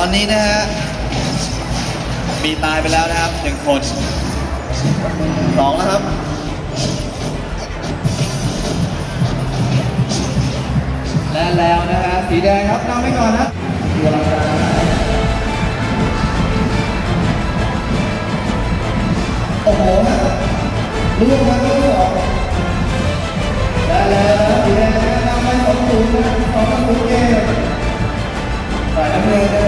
ตอนนี้นะฮะ มีตายไปแล้วนะครับหนึ่งคนสองแล้วครับและแล้วนะฮะสีแดงครับนำไปก่อนนะดูลังการโอ้โหฮะลูกมันก็ออกและแล้วนะสีแดงนำไปสองศูนย์สองศูนย์เกมฝ่ายน้ำเงิน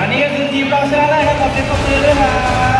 อันนี้ก็คือทีมเราชนะแด้ครับขอบคุณทุกคนด้วยครับ